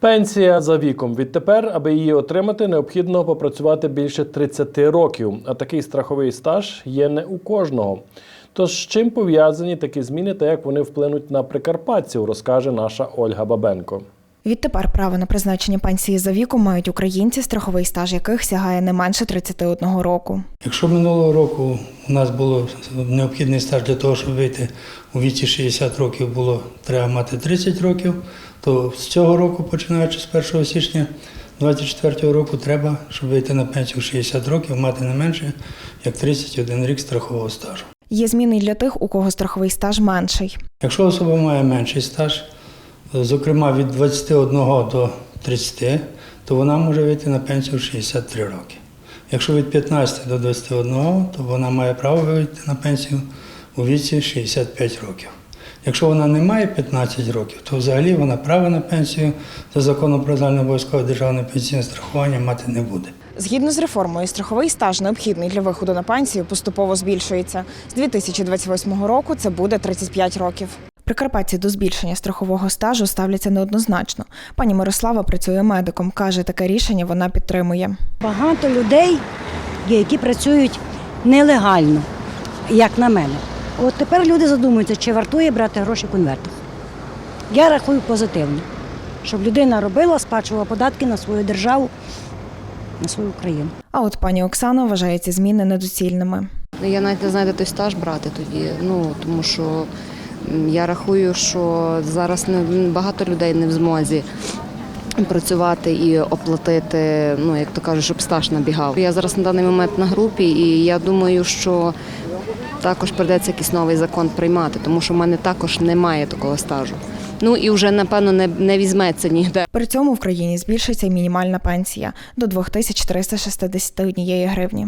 Пенсія за віком. Відтепер, аби її отримати, необхідно попрацювати більше 30 років, а такий страховий стаж є не у кожного. Тож з чим пов'язані такі зміни та як вони вплинуть на прикарпатців, розкаже наша Ольга Бабенко. Відтепер право на призначення пенсії за віком мають українці, страховий стаж яких сягає не менше 31 року. Якщо минулого року у нас було необхідний стаж для того, щоб вийти у віці 60 років, було треба мати 30 років, то з цього року, починаючи з 1 січня 2024 року, треба, щоб вийти на пенсію 60 років, мати не менше як 31 рік страхового стажу. Є зміни для тих, у кого страховий стаж менший. Якщо особа має менший стаж, зокрема від 21 до 30, то вона може вийти на пенсію в 63 роки. Якщо від 15 до 21, то вона має право вийти на пенсію у віці 65 років. Якщо вона не має 15 років, то взагалі вона права на пенсію за законом про загальнообов'язкове державне пенсійне страхування мати не буде. Згідно з реформою, страховий стаж, необхідний для виходу на пенсію, поступово збільшується. З 2028 року це буде 35 років. Прикарпатці до збільшення страхового стажу ставляться неоднозначно. Пані Мирослава працює медиком. каже, таке рішення вона підтримує. Багато людей які працюють нелегально, як на мене. От тепер люди задумуються, чи вартує брати гроші в конвертах. Я рахую позитивно, щоб людина робила, сплачувала податки на свою державу, на свою країну. А от пані Оксана вважає ці зміни недоцільними. Я навіть не знаю, де той стаж брати тоді. Ну тому що я рахую, що зараз багато людей не в змозі працювати і оплатити, ну як то кажуть, щоб стаж набігав. Я зараз на даний момент на групі, і я думаю, що також прийдеться якийсь новий закон приймати, тому що в мене також немає такого стажу. Ну і вже напевно не, не візьметься ніде. При цьому в країні збільшиться мінімальна пенсія до 2361 гривні.